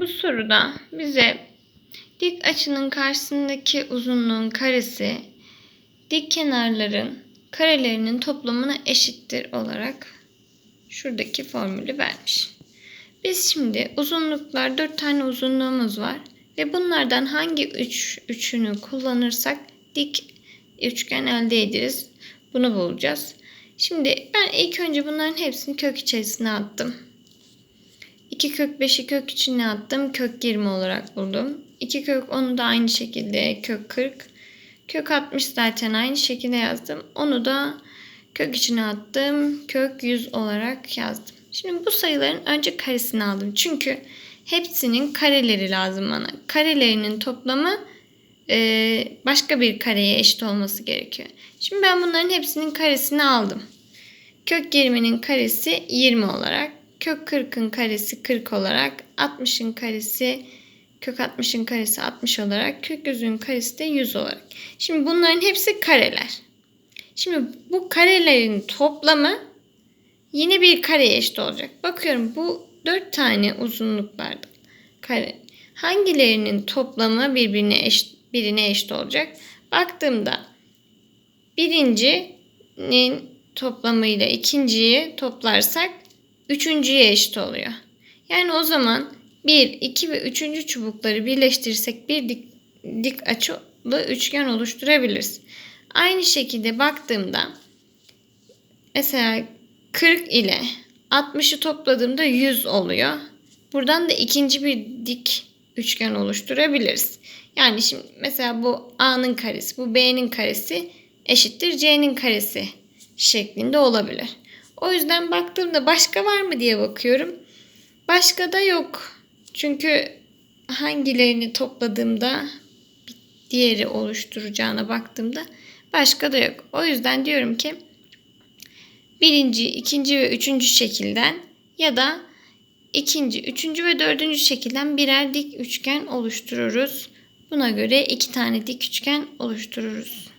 Bu soruda bize dik açının karşısındaki uzunluğun karesi dik kenarların karelerinin toplamına eşittir olarak şuradaki formülü vermiş. Biz şimdi uzunluklar 4 tane uzunluğumuz var ve bunlardan hangi 3 üçünü kullanırsak dik üçgen elde ederiz. Bunu bulacağız. Şimdi ben ilk önce bunların hepsini kök içerisine attım. 2 kök 5'i kök içine attım. Kök 20 olarak buldum. 2 kök 10'u da aynı şekilde kök 40. Kök 60 zaten aynı şekilde yazdım. Onu da kök içine attım. Kök 100 olarak yazdım. Şimdi bu sayıların önce karesini aldım. Çünkü hepsinin kareleri lazım bana. Karelerinin toplamı e, başka bir kareye eşit olması gerekiyor. Şimdi ben bunların hepsinin karesini aldım. Kök 20'nin karesi 20 olarak, kök 40'ın karesi 40 olarak, 60'ın karesi kök 60'ın karesi 60 olarak, kök 100'ün karesi de 100 olarak. Şimdi bunların hepsi kareler. Şimdi bu karelerin toplamı yine bir kareye eşit olacak. Bakıyorum bu 4 tane uzunluklarda kare. Hangilerinin toplamı birbirine eşit, birine eşit olacak? Baktığımda birincinin toplamıyla ikinciyi toplarsak üçüncüye eşit oluyor. Yani o zaman 1, 2 ve 3. çubukları birleştirirsek bir dik, dik açılı üçgen oluşturabiliriz. Aynı şekilde baktığımda mesela 40 ile 60'ı topladığımda 100 oluyor. Buradan da ikinci bir dik üçgen oluşturabiliriz. Yani şimdi mesela bu A'nın karesi, bu B'nin karesi eşittir C'nin karesi şeklinde olabilir. O yüzden baktığımda başka var mı diye bakıyorum. Başka da yok. Çünkü hangilerini topladığımda diğeri oluşturacağına baktığımda başka da yok. O yüzden diyorum ki birinci, ikinci ve üçüncü şekilden ya da ikinci, üçüncü ve dördüncü şekilden birer dik üçgen oluştururuz. Buna göre iki tane dik üçgen oluştururuz.